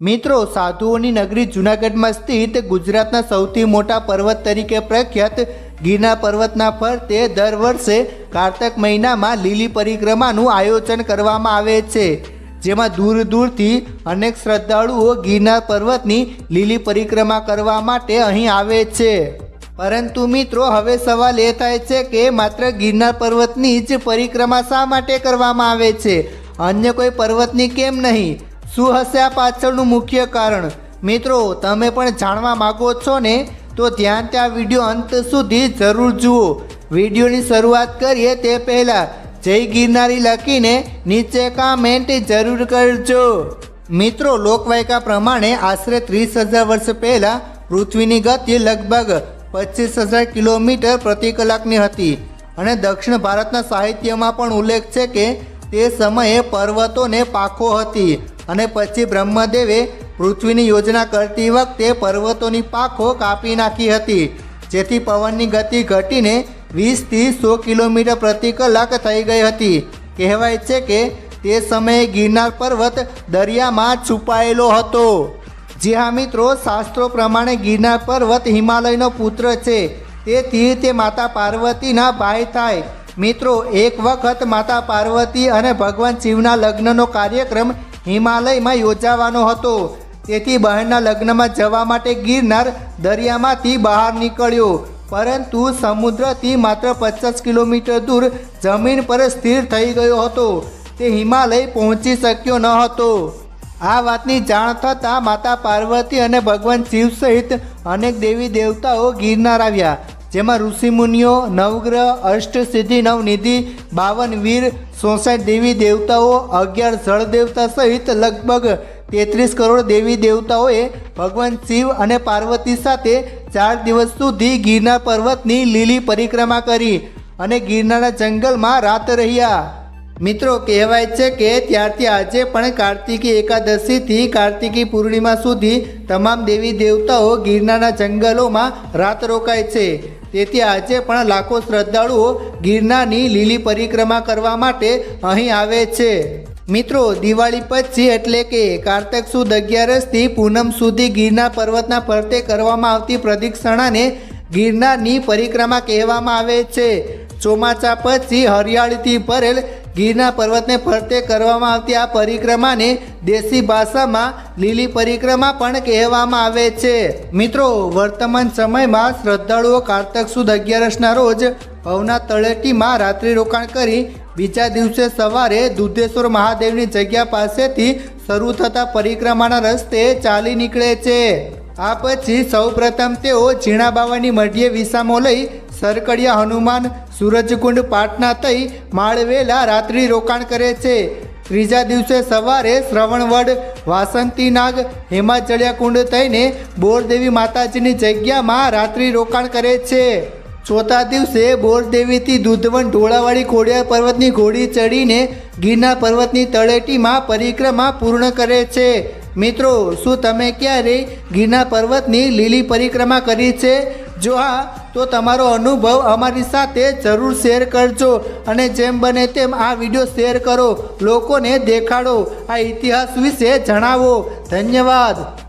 મિત્રો, સાધુઓની નગરી જૂનાગઢમાં સ્થિત ગુજરાતના સૌથી મોટા પર્વત તરીકે પ્રખ્યાત ગિરનાર પર્વતના ફરતે દર વર્ષે કારતક મહિનામાં લીલી પરિક્રમાનું આયોજન કરવામાં આવે છે, જેમાં દૂર દૂરથી અનેક શ્રદ્ધાળુઓ ગિરનાર પર્વતની લીલી પરિક્રમા કરવા માટે અહીં આવે છે. પરંતુ મિત્રો, હવે સવાલ એ થાય છે કે માત્ર ગિરનાર પર્વતની જ પરિક્રમા શા માટે કરવામાં આવે છે? અન્ય કોઈ પર્વતની કેમ નહીં? શું હશે આ પાછળનું મુખ્ય કારણ? મિત્રો, તમે પણ જાણવા માગો છો ને, તો ધ્યાન ત્યાં વીડિયો અંત સુધી જરૂર જુઓ. વિડીયોની શરૂઆત કરીએ તે પહેલાં, જય ગિરનારી લખીને નીચે કામેન્ટ જરૂર કરજો. મિત્રો, લોકવાયકા પ્રમાણે આશરે ત્રીસ હજાર વર્ષ પહેલાં પૃથ્વીની ગતિ લગભગ પચીસ હજાર કિલોમીટર પ્રતિ કલાકની હતી. અને દક્ષિણ ભારતના સાહિત્યમાં પણ ઉલ્લેખ છે કે તે સમયે પર્વતોને પાખો હતી. અને પછી બ્રહ્મદેવે પૃથ્વીની યોજના કરતી વખતે પર્વતોની પાખો કાપી નાખી હતી. જેથી પવનની ગતિ ઘટીને વીસથી સો કિલોમીટર પ્રતિ કલાક થઈ ગઈ હતી. કહેવાય છે કે તે સમયે ગિરનાર પર્વત દરિયામાં છુપાયેલો હતો. જી હા મિત્રો, શાસ્ત્રો પ્રમાણે ગિરનાર પર્વત હિમાલયનો પુત્ર છે. તેથી તે માતા પાર્વતીના ભાઈ થાય. મિત્રો, એક વખત માતા પાર્વતી અને ભગવાન શિવના લગ્નનો કાર્યક્રમ હિમાલયમાં યોજાવાનો હતો. તેથી બહેનના લગ્નમાં જવા માટે ગિરનાર દરિયામાંથી બહાર નીકળ્યો. પરંતુ સમુદ્રથી માત્ર પચાસ કિલોમીટર દૂર જમીન પર સ્થિર થઈ ગયો હતો. તે હિમાલય પહોંચી શક્યો ન હતો. આ વાતની જાણ થતાં માતા પાર્વતી અને ભગવાન શિવ સહિત અનેક દેવી દેવતાઓ ગિરનાર આવ્યા. જેમાં ઋષિમુનિઓ નવગ્રહ અષ્ટસિદ્ધિ નવનિધિ, બાવન વીર સોસાઠ દેવી દેવતાઓ, અગિયાર જળ દેવતા સહિત લગભગ તેત્રીસ કરોડ દેવી દેવતાઓએ ભગવાન શિવ અને પાર્વતી સાથે ચાર દિવસ સુધી ગિરનાર પર્વતની લીલી પરિક્રમા કરી અને ગિરનારના જંગલમાં રાત રહ્યા. મિત્રો, કહેવાય છે કે ત્યારથી આજે પણ કાર્તિકી એકાદશીથી કાર્તિકી પૂર્ણિમા સુધી તમામ દેવી દેવતાઓ ગિરનારના જંગલોમાં રાત રોકાય છે. તેથી આજે પણ લાખો શ્રદ્ધાળુઓ ગિરનારની લીલી પરિક્રમા કરવા માટે અહીં આવે છે. મિત્રો, દિવાળી પછી એટલે કે કારતક સુદ અગિયારસથી પૂનમ સુધી ગિરનાર પર્વતના ફરતે કરવામાં આવતી પ્રદક્ષિણાને ગિરનારની પરિક્રમા કહેવામાં આવે છે. ચોમાસા પછી હરિયાળીથી ભરેલ ગિરનાર પર્વતને ફરતે કરવામાં આવતી આ પરિક્રમાને દેશી ભાષામાં લીલી પરિક્રમા પણ કહેવામાં આવે છે. મિત્રો, વર્તમાન સમયમાં શ્રદ્ધાળુઓ કારતક સુદ અગિયારસના રોજ ભવના તળેટીમાં રાત્રિ રોકાણ કરી બીજા દિવસે સવારે દુધેશ્વર મહાદેવની જગ્યા પાસેથી શરૂ થતા પરિક્રમાના રસ્તે ચાલી નીકળે છે. આ પછી સૌપ્રથમ તેઓ ઝીણા બાવાની મઢીએ વિસામો લઈ સરકડિયા હનુમાન સૂરજકુંડ પાટના થઈ માળવેલા રાત્રિ રોકાણ કરે છે. ત્રીજા દિવસે સવારે શ્રવણવડ વાસંતીનાગ હેમાચળિયા કુંડ થઈને બોરદેવી માતાજીની જગ્યામાં રાત્રિ રોકાણ કરે છે. ચોથા દિવસે બોરદેવીથી દૂધવન ઢોળાવાળી ખોડિયાર પર્વતની ઘોડી ચડીને ગિરનાર પર્વતની તળેટીમાં પરિક્રમા પૂર્ણ કરે છે. મિત્રો, શું તમે ક્યારેય ગિરનાર પર્વતની લીલી પરિક્રમા કરી છે? જો હા, તો તમારો અનુભવ અમારી સાથે જરૂર શેર કરજો અને જેમ બને તેમ આ વીડિયો શેર કરો, લોકોને દેખાડો, આ ઇતિહાસ વિશે જણાવો. ધન્યવાદ.